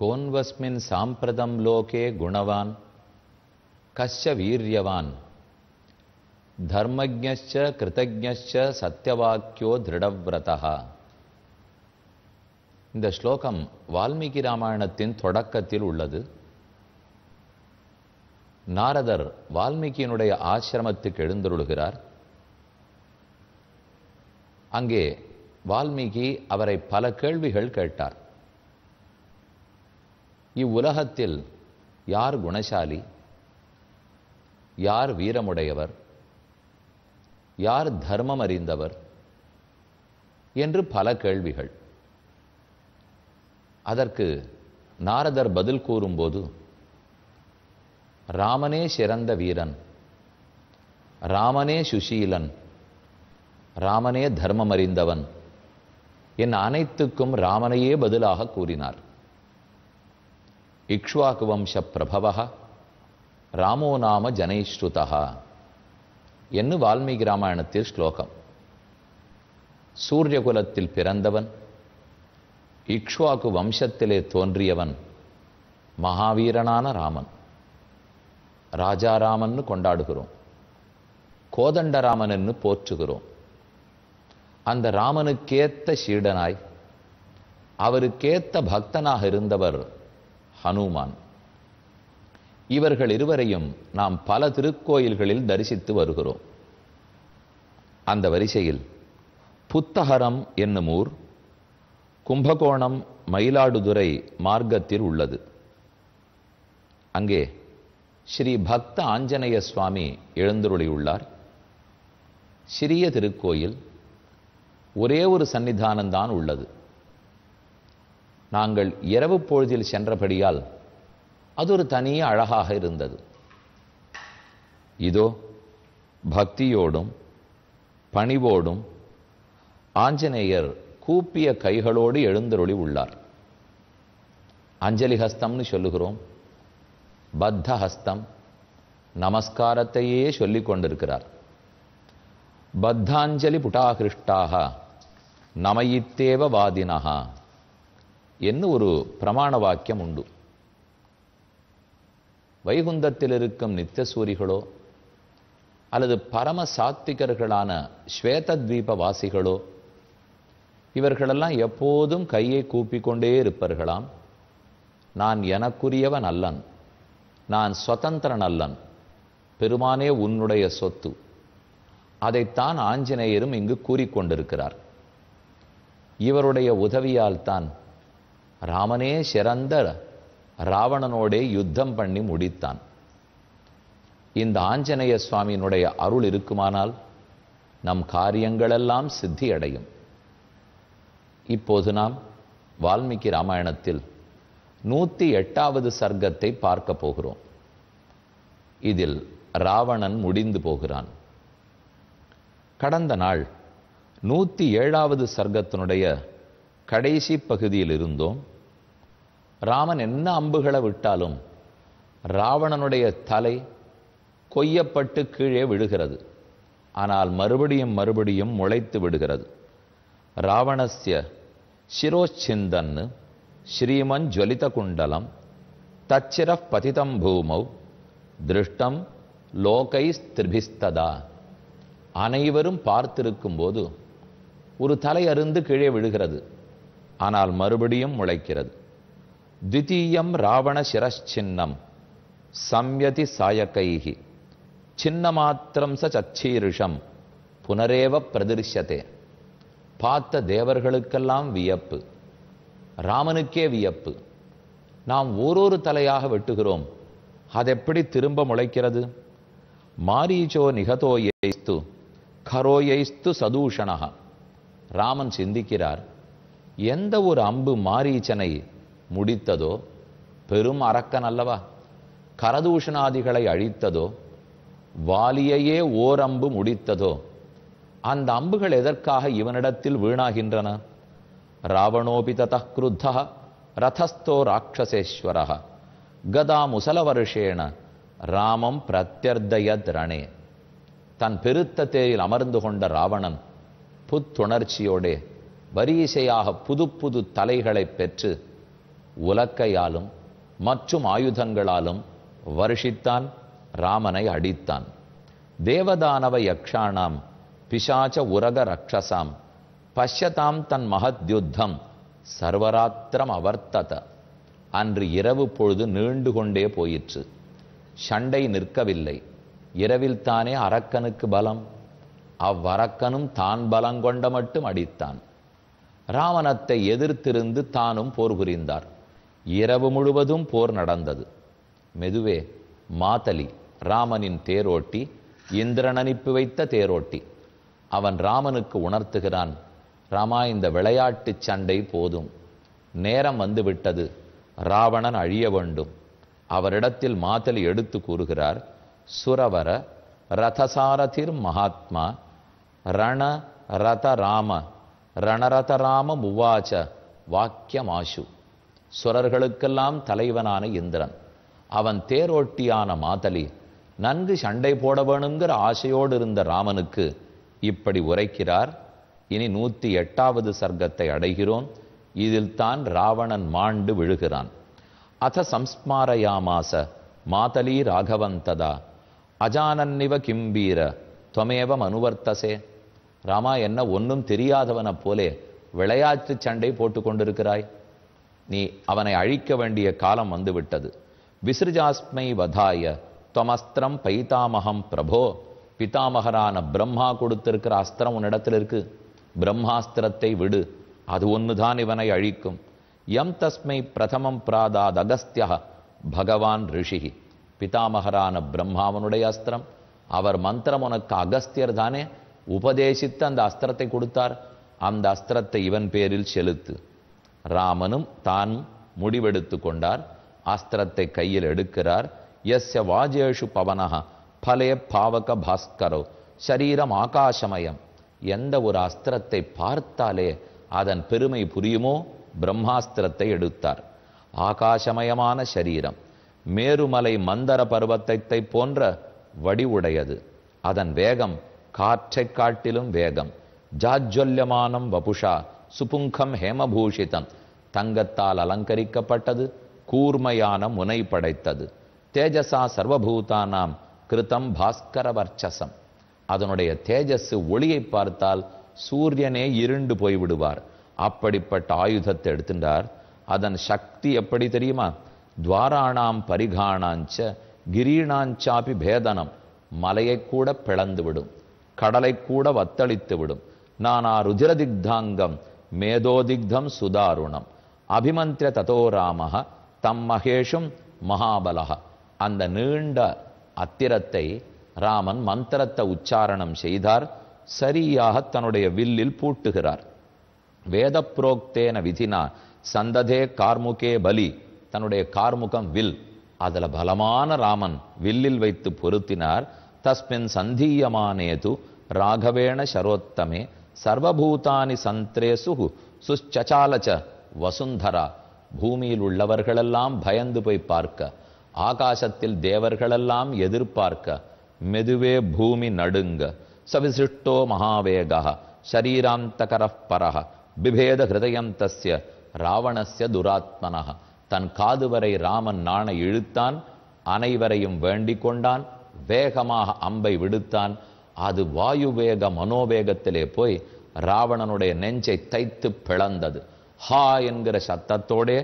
कोन्वस्मिन् साम्प्रतं लोके गुणवान् कस्य वीर्यवान् धर्मज्ञश्च कृतज्ञश्च சத்யவாக்கியோ திருடவ்ரதா இந்த ஸ்லோகம் வால்மீகி ராமாயணத்தின் தொடக்கத்தில் உள்ளது நாரதர் வால்மீகியினுடைய ஆசிரமத்துக்கு எழுந்தருளுகிறார் அங்கே வால்மீகி அவரை பல கேள்விகள் கேட்டார் இவ்வுலகத்தில் யார் குணசாலி? யார் வீரமுடையவர்? யார் தர்மம் அறிந்தவர்? என்று பல கேள்விகள். அதற்கு நாரதர் பதில் கூறும்போது ராமனே சிறந்த வீரன். ராமனே சுஷீலன் ராமனே தர்மம் அறிந்தவன். என் அனைத்துக்கும் ராமனையே பதிலாக கூறினார். இக்ஷ்வாக்கு பிரபவ ராமோ நாம ஜனைஸ்ருதா என்று வால்மீகி ராமாயணத்தில் ஸ்லோகம். சூரியகுலத்தில் பிறந்தவன் இக்ஷ்வாக்கு வம்சத்திலே தோன்றியவன் மகாவீரனான ராமன். ராஜாராமன்னு கொண்டாடுகிறோம். கோதண்டராமன் என்று போற்றுகிறோம். அந்த ராமனுக்கேத்த சீடனாய் அவருக்கேத்த பக்தனாக இருந்தவர் ஹனுமான். இவர்கள் இருவரையும் நாம் பல திருக்கோயில்களில் தரிசித்து வருகிறோம். அந்த வரிசையில் புத்தகரம் என்னும் ஊர் கும்பகோணம் மயிலாடுதுறை மார்க்கத்தில் உள்ளது. அங்கே ஸ்ரீ பக்த ஆஞ்சநேய சுவாமி எழுந்துருளியுள்ளார். சிறிய திருக்கோயில் ஒரே ஒரு சன்னிதானம்தான் உள்ளது. நாங்கள் இரவு பொழுதில் சென்றபடியால் அது ஒரு தனிய அழகாக இருந்தது. இதோ பக்தியோடும் பணிவோடும் ஆஞ்சநேயர் கூப்பிய கைகளோடு எழுந்தருளி உள்ளார். அஞ்சலி ஹஸ்தம்னு சொல்லுகிறோம். பத்த ஹஸ்தம் நமஸ்காரத்தையே சொல்லிக் கொண்டிருக்கிறார். பத்தாஞ்சலி புட்டாகிருஷ்டாக நமயித்தேவ வாதினகா என்ன ஒரு பிரமாண வாக்கியம் உண்டு வைகுந்தத்தில் இருக்கும் நித்தியசூரிகளோ அல்லது பரம சாத்திகர்களான ஸ்வேதத்வீப வாசிகளோ இவர்களெல்லாம் எப்போதும் கையை கூப்பிக்கொண்டே இருப்பார்களாம் நான் எனக்குரியவன் அல்லன் நான் சுதந்திரன் அல்லன் பெருமானே உன்னுடைய சொத்து அதைத்தான் ஆஞ்சநேயரும் இங்கு கூறிக்கொண்டிருக்கிறார் இவருடைய உதவியால் தான் ராமனே சிறந்த ராவணனோடே யுத்தம் பண்ணி முடித்தான். இந்த ஆஞ்சநேய சுவாமியினுடைய அருள் இருக்குமானால் நம் காரியங்களெல்லாம் சித்தி அடையும் இப்போது நாம் வால்மீகி ராமாயணத்தில் நூற்றி எட்டாவது சர்க்கத்தை பார்க்க போகிறோம். இதில் ராவணன் முடிந்து போகிறான். கடந்த நாள் நூற்றி ஏழாவது சர்க்கத்தினுடைய கடைசி பகுதியில் இருந்தோம். ராமன் என்ன அம்புகளை விட்டாலும் ராவணனுடைய தலை கொய்யப்பட்டு கீழே விழுகிறது. ஆனால் மறுபடியும் மறுபடியும் முளைத்து விடுகிறது. ராவணஸ்ய சிரோச்சிந்தன் ஸ்ரீமன் ஜுவலித குண்டலம் தச்சிர பதிதம் பூமௌ திருஷ்டம் லோகை ஸ்திரிபிஸ்ததா அனைவரும் பார்த்திருக்கும் போது ஒரு தலை அருந்து கீழே விழுகிறது. ஆனால் மறுபடியும் முளைக்கிறது. தித்தீயம் ராவண சிரச்சின்னம் சம்யதி சாயகைகி சின்னமாத்திரம் ச சச்சீருஷம் புனரேவ பிரதிருஷ்யத்தே பார்த்த தேவர்களுக்கெல்லாம் வியப்பு ராமனுக்கே வியப்பு। நாம் ஓரொரு தலையாக வெட்டுகிறோம் அதெப்படி திரும்ப முளைக்கிறது? மாரீச்சோ நிகதோயைஸ்து கரோயைஸ்து சதூஷணா ராமன் சிந்திக்கிறார் எந்த ஒரு அம்பு மாரீச்சனை முடித்ததோ பெரும் அரக்கன் அல்லவா கரதூஷணாதிகளை அழித்ததோ வாலியையே ஓரம்பு முடித்ததோ அந்த அம்புகள் எதற்காக இவனிடத்தில் வீணாகின்றன? ராவணோபி தத கிருத்த ரதஸ்தோ ராட்சசேஸ்வர கதா முசலவருஷேண ராமம் பிரத்யர்தயத் ரணே தன் பெருத்த தேரில் அமர்ந்து கொண்ட ராவணன் புத்துணர்ச்சியோடே வரிசையாக புது புது தலைகளை பெற்று உலக்கையாலும் மற்றும் ஆயுதங்களாலும் வருஷித்தான் ராமனை அடித்தான். தேவதானவ யக்ஷாணாம் பிசாச்ச உரக ரக்ஷசாம் பஷ்யதாம் தன் மகத்யுத்தம் சர்வராத்திரம் அவர்த்தத. அன்று இரவு பொழுது நீண்டு கொண்டே போயிற்று. சண்டை நிற்கவில்லை. இரவில் தானே அரக்கனுக்கு பலம். அவ்வரக்கனும் தான் பலங்கொண்ட மட்டும் அடித்தான். ராவணத்தை எதிர்த்திருந்து தானும் போர் புரிந்தார் இரவு முழுவதும் போர் நடந்தது. மெதுவே மாதலி ராமனின் தேரோட்டி இந்திரன் அனுப்பி வைத்த தேரோட்டி. அவன் ராமனுக்கு உணர்த்துகிறான் ராமா இந்த விளையாட்டுச் சண்டை போதும். நேரம் வந்துவிட்டது. ராவணன் அழிய வேண்டும். அவரிடத்தில் மாதலி எடுத்து கூறுகிறார் சுரவர ரதசாரதிர் மகாத்மா ரண ரத ராம ரணரத ராம உவாச்ச வாக்கியமாசு. சுரர்களுக்கெல்லாம் தலைவனான இந்திரன். அவன் தேரோட்டியான மாதலி நன்கு சண்டை போட வேணுங்கிற ஆசையோடு இருந்த ராமனுக்கு இப்படி உரைக்கிறார் இனி நூத்தி எட்டாவது சர்க்கத்தை அடைகிறோம் இதில் தான் ராவணன் மாண்டு விழுகிறான். அத சம்ஸ்மாரயாமாச மாதலி ராகவந்ததா அஜானன்னிவ கிம்பீர துவமேவம் அனுவர்த்தசே ராமா என்ன ஒன்றும் தெரியாதவனைப் போலே விளையாட்டு சண்டை போட்டு கொண்டிருக்கிறாய்? நீ அவனை அழிக்க வேண்டிய காலம் வந்துவிட்டது. விசிருஜாஸ்மை வதாய தொமஸ்திரம் பைதாமகம் பிரபோ. பிதாமகரான பிரம்மா கொடுத்திருக்கிற அஸ்திரம் உன்னிடத்தில் இருக்கு. பிரம்மாஸ்திரத்தை விடு அது ஒன்றுதான் இவனை அழிக்கும். எம் தஸ்மை பிரதமம் பிராதாத் அகஸ்திய பகவான் ரிஷிகி பிதாமகரான பிரம்மாவனுடைய அஸ்திரம். அவர் மந்திரம் உனக்கு அகஸ்தியர் தானே. உபதேசித்து அந்த அஸ்திரத்தை கொடுத்தார். அந்த அஸ்திரத்தை இவன் பேரில் செலுத்து. ராமனும் தான் முடிவெடுத்து கொண்டார். அஸ்திரத்தை கையில் எடுக்கிறார். எஸ்ய வாஜேஷு பவனக பலே பாவக பாஸ்கரோ சரீரம் ஆகாசமயம். எந்த ஒரு அஸ்திரத்தை பார்த்தாலே அதன் பெருமை புரியுமோ? பிரம்மாஸ்திரத்தை எடுத்தார். ஆகாசமயமான சரீரம் மேருமலை மந்தர பர்வத்தத்தை போன்ற வடிவுடையது. அதன் வேகம் காற்றைக் காட்டிலும் வேகம். ஜாஜ்வல்யமானம் வபுஷா சுபுங்கம் ஹேமபூஷிதம். தங்கத்தால் அலங்கரிக்கப்பட்டது கூர்மையான முனை படைத்தது. தேஜசா சர்வபூதானாம் கிருதம் பாஸ்கர வர்ச்சசம். அதனுடைய தேஜஸ் ஒளியை பார்த்தால் சூரியனே இருண்டு போய்விடுவார். அப்படிப்பட்ட ஆயுதத்தை எடுத்துட்டார் அதன் சக்தி எப்படி தெரியுமா? துவாராணாம் பரிகாணாஞ்ச கிரீணாஞ்சாபி பேதனம். மலையை கூட பிளந்து விடும் கடலை கூட வத்தளித்து விடும் நானா ருதிரதிக்தாங்கம் மேதோதிக்தம் சுதாருணம். அபிமந்திர ததோ ராமஹ தம் மகேஷும் மகாபலக அந்த நீண்ட அத்திரத்தை ராமன் மந்திரத்தை உச்சாரணம் செய்தார். சரியாக தன்னுடைய வில்லில் பூட்டுகிறார். வேத புரோக்தேன விதினா சந்ததே கார்முகே பலி. தன்னுடைய கார்முகம் வில். அதில் பலமான ராமன் வில்லில் வைத்து பொருத்தினார். தஸ்மின் சந்தீயமானேது ராகவேண சரோத்தமே. சர்வபூதானி சந்திரேசு சுச்சச்சாலச்ச வசுந்தரா பூமியில் உள்ளவர்களெல்லாம் பயந்து போய் பார்க்க ஆகாசத்தில் தேவர்களெல்லாம் எதிர்பார்க்க மெதுவே பூமி நடுங்க சவிசிஷ்டோ மகாவேகா ஷரீராந்தகர பரஹ பிபேத ஹிருதயம் தஸ்ய ராவணஸ்ய துராத்மனः தன் காதுவரை ராமன் நாணை இழுத்தான் அனைவரையும் வேண்டிக் கொண்டான் வேகமாக அம்பை விடுத்தான் அது வாயு வேக மனோவேகத்திலே போய் ராவணனுடைய நெஞ்சை தைத்து பிளந்தது. ஹா என்கிற சத்தத்தோடே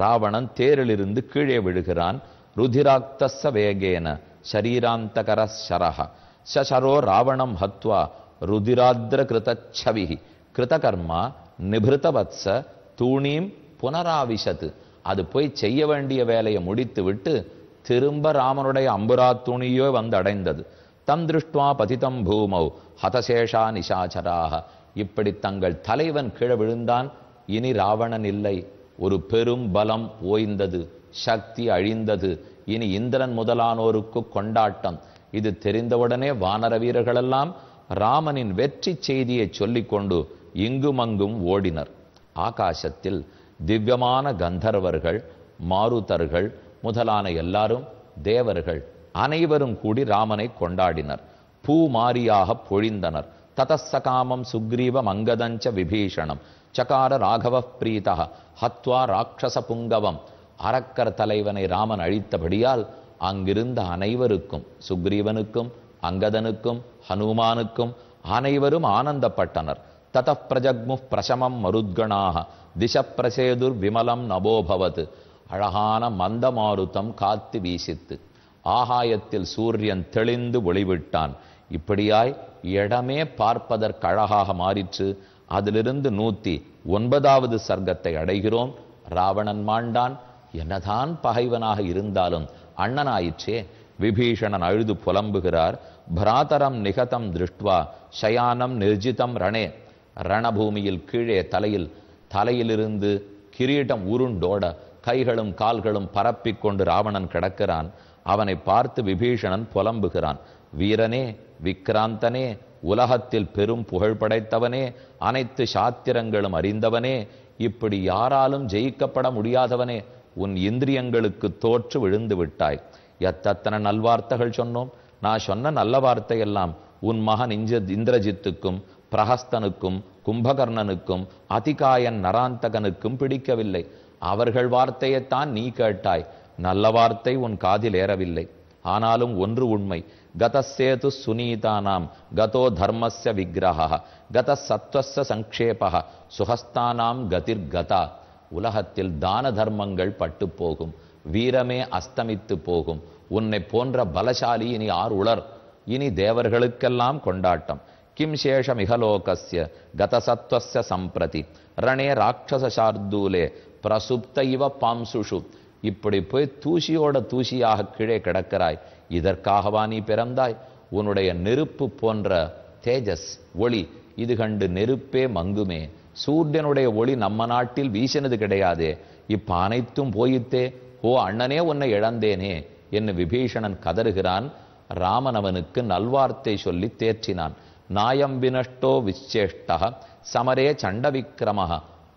ராவணன் தேரிலிருந்து கீழே விழுகிறான். ருதிராக்தச வேகேன சரீராந்தகர சரஹ. சசரோ ராவணம் ஹத்வா ருதிராத்ர கிருதச்சவிகி கிருதகர்மா நிபிருதவத்ச தூணீம் புனராவிஷத்து. அது போய் செய்ய வேண்டிய வேலையை முடித்து விட்டு திரும்ப ராமனுடைய அம்புரா துணியோ வந்து அடைந்தது தம் திருஷ்டுவா பதிதம் பூமௌ ஹதசேஷா நிஷாச்சராக இப்படி தங்கள் தலைவன் கீழே விழுந்தான் இனி ராவணன் இல்லை. ஒரு பெரும் பலம் ஓய்ந்தது சக்தி அழிந்தது. இனி இந்திரன் முதலானோருக்கு கொண்டாட்டம். இது தெரிந்தவுடனே வானர வீரர்களெல்லாம் ராமனின் வெற்றி செய்தியை சொல்லிக்கொண்டு இங்குமங்கும் ஓடினர். ஆகாசத்தில் திவ்யமான கந்தர்வர்கள் மாருதர்கள் முதலான எல்லாரும் தேவர்கள். அனைவரும் கூடி ராமனை கொண்டாடினர். பூ மாரியாக பொழிந்தனர். ததசகாமம் சுக்ரீவ மங்கதஞ்ச விபீஷணம். சகார ராகவ பிரீதா ஹத்வா ராட்சச புங்கவம். அரக்கர் தலைவனை ராமன் அழித்தபடியால் அங்கிருந்த அனைவருக்கும் சுக்ரீவனுக்கும் அங்கதனுக்கும் ஹனுமானுக்கும் அனைவரும் ஆனந்தப்பட்டனர். தத பிரஜக்மு பிரசமம் மருத்கணாக திச பிரசேதுர் விமலம் நபோபவத். அழகான மந்தமாருத்தம் காத்து வீசித்து. ஆகாயத்தில் சூரியன் தெளிந்து ஒளிவிட்டான். இப்படியாய் இடமே பார்ப்பதற்கழகாக மாறிற்று. அதிலிருந்து நூத்தி ஒன்பதாவது சர்க்கத்தை அடைகிறோம். ராவணன் மாண்டான். என்னதான் பகைவனாக இருந்தாலும் அண்ணனாயிற்றே விபீஷணன் அழுது புலம்புகிறார். பிராதரம் நிகதம் திருஷ்டுவா சயானம் நிர்ஜிதம் ரணே. ரணபூமியில் கீழே தலையில் தலையிலிருந்து கிரீடம் உருண்டோட கைகளும் கால்களும் பரப்பிக்கொண்டு ராவணன் கிடக்கிறான். அவனை பார்த்து விபீஷணன் புலம்புகிறான். வீரனே விக்ராந்தனே உலகத்தில் பெரும் புகழ் படைத்தவனே அனைத்து சாத்திரங்களும் அறிந்தவனே இப்படி யாராலும் ஜெயிக்கப்பட முடியாதவனே உன் இந்திரியங்களுக்கு தோற்று விழுந்து விட்டாய். எத்தத்தனை நல்வார்த்தைகள் சொன்னோம். நான் சொன்ன நல்ல வார்த்தையெல்லாம் உன் மகன் இஞ்ச இந்திரஜித்துக்கும் பிரஹஸ்தனுக்கும் கும்பகர்ணனுக்கும் அதிகாயன் நராந்தகனுக்கும் பிடிக்கவில்லை. அவர்கள் வார்த்தையைத்தான் நீ கேட்டாய். நல்ல வார்த்தை உன் காதில் ஏறவில்லை. ஆனாலும் ஒன்று உண்மை. கதசேது சுனீதானாம் கதோ தர்மஸ்ய விக்கிரகா கத சத்வஸ்ய சங்கேபா சுகஸ்தானாம் கதிர்கதா. உலகத்தில் தான தர்மங்கள் பட்டு போகும். வீரமே அஸ்தமித்து போகும். உன்னை போன்ற பலசாலி இனி ஆர் உளர்? இனி தேவர்களுக்கெல்லாம் கொண்டாட்டம். கிம் சேஷம் இகலோகஸ்ய கதசத்வஸ்ய சம்பிரதி. ரணே ராட்சசார்தூலே பிரசுப்த இவ பாம்சுஷு. இப்படி போய் தூசியோட தூசியாக கீழே கிடக்கிறாய். இதற்காகவா நீ பிறந்தாய்? உன்னுடைய நெருப்பு போன்ற தேஜஸ் ஒளி இது கண்டு நெருப்பே மங்குமே. சூரியனுடைய ஒளி நம்ம நாட்டில் வீசினது கிடையாதே. இப்ப அனைத்தும் போயித்தே ஓ அண்ணனே உன்னை இழந்தேனே என்று விபீஷணன் கதறுகிறான். ராமன் அவனுக்கு நல்வார்த்தை சொல்லி தேற்றினான். நாயம் வினஷ்டோ விச்சேஷ்டா சமரே சண்ட விக்கிரமஹ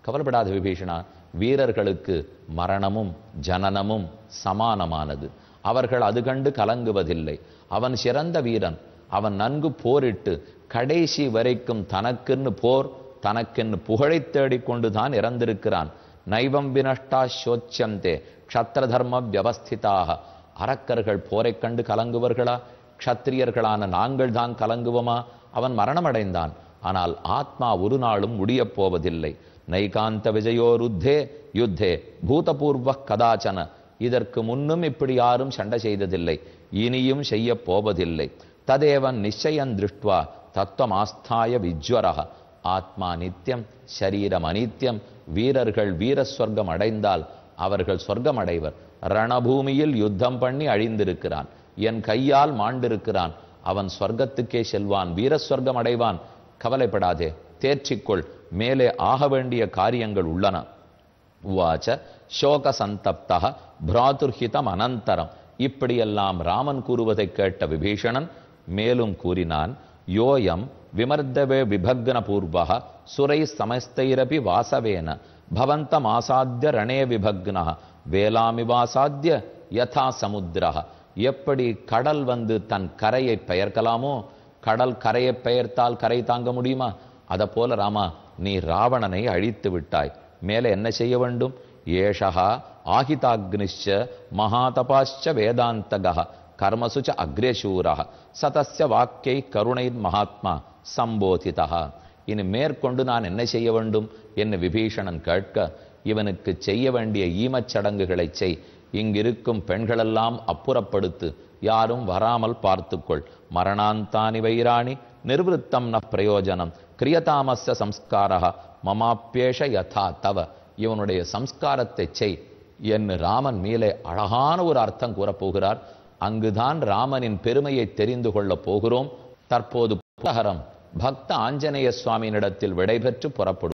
கவலைப்படாத விபீஷணா வீரர்களுக்கு மரணமும் ஜனனமும் சமானமானது. அவர்கள் அது கண்டு கலங்குவதில்லை. அவன் சிறந்த வீரன். அவன் நன்கு போரிட்டு கடைசி வரைக்கும் தனக்குன்னு போர் தனக்கென்னு புகழை தேடிக்கொண்டு தான் இறந்திருக்கிறான். நைவம் வினஷ்டா சோச்சந்தே க்ஷத்திர தர்ம வியவஸ்திதாக. அரக்கர்கள் போரைக் கண்டு கலங்குவர்களா? க்ஷத்திரியர்களான நாங்கள் தான் கலங்குவோமா? அவன் மரணமடைந்தான். ஆனால் ஆத்மா ஒரு நாளும் முடியப் போவதில்லை. நைகாந்த விஜயோருத்தே யுத்தே பூதபூர்வ கதாச்சன. இதற்கு முன்னும் இப்படி யாரும் சண்டை செய்ததில்லை. இனியும் செய்ய போவதில்லை. ததேவன் நிச்சயம் திருஷ்டுவா தத்துவமாஸ்தாய விஜ்வரக ஆத்மா நித்தியம் சரீரம் அனித்தியம் வீரர்கள் வீர அடைந்தால் அவர்கள் சொர்க்கம் அடைவர் ரணபூமியில் யுத்தம் பண்ணி அழிந்திருக்கிறான். என் கையால் மாண்டிருக்கிறான். அவன் சொர்க்கத்துக்கே செல்வான் வீர அடைவான். கவலைப்படாதே தேர்ச்சிக்கொள் மேலே ஆக வேண்டிய காரியங்கள் உள்ளன. உவாச்ச சோக சந்தப்தா பிராதுர்ஹிதம் அனந்தரம். இப்படியெல்லாம் ராமன் கூறுவதை கேட்ட விபீஷணன் மேலும் கூறினான் யோயம் விமர்தவே விபக்ன பூர்வக சுரை சமஸ்தைரபி வாசவேன. பவந்தம் ஆசாத்திய ரணே விபக்னா வேளாமிவாசாத்திய யதா சமுத்திரா எப்படி கடல் வந்து தன் கரையை பெயர்க்கலாமோ? கடல் கரையை பெயர்த்தால் கரை தாங்க முடியுமா? அதை போல ராமா நீ ராவணனை அழித்து விட்டாய். மேலே என்ன செய்ய வேண்டும்? ஏஷா ஆகிதாக்னிஷ மகாதபாஷ்ச வேதாந்தக கர்மசுச்ச அக்ரேசூரா சதஸ்ய வாக்கை கருணை மகாத்மா சம்போதிதா இனி மேற்கொண்டு நான் என்ன செய்ய வேண்டும்? என்று விபீஷணன் கேட்க இவனுக்கு செய்ய வேண்டிய ஈமச்சடங்குகளை செய். இங்கிருக்கும் பெண்களெல்லாம் அப்புறப்படுத்து யாரும் வராமல் பார்த்துக்கொள். மரணாந்தானி வைராணி நிர்வத்தம் ந பிரயோஜனம். கிரியதாமஸ்ய சம்ஸ்காரா மமாப்பேஷ யதா தவ. இவனுடைய சம்ஸ்காரத்தை செய். என்று ராமன் மேலே அழகான ஒரு அர்த்தம் கூறப்போகிறார். அங்குதான் ராமனின் பெருமையை தெரிந்து கொள்ளப் போகிறோம். தற்போது புலகரம் பக்த ஆஞ்சநேய சுவாமியினிடத்தில் விடைபெற்று புறப்படும்.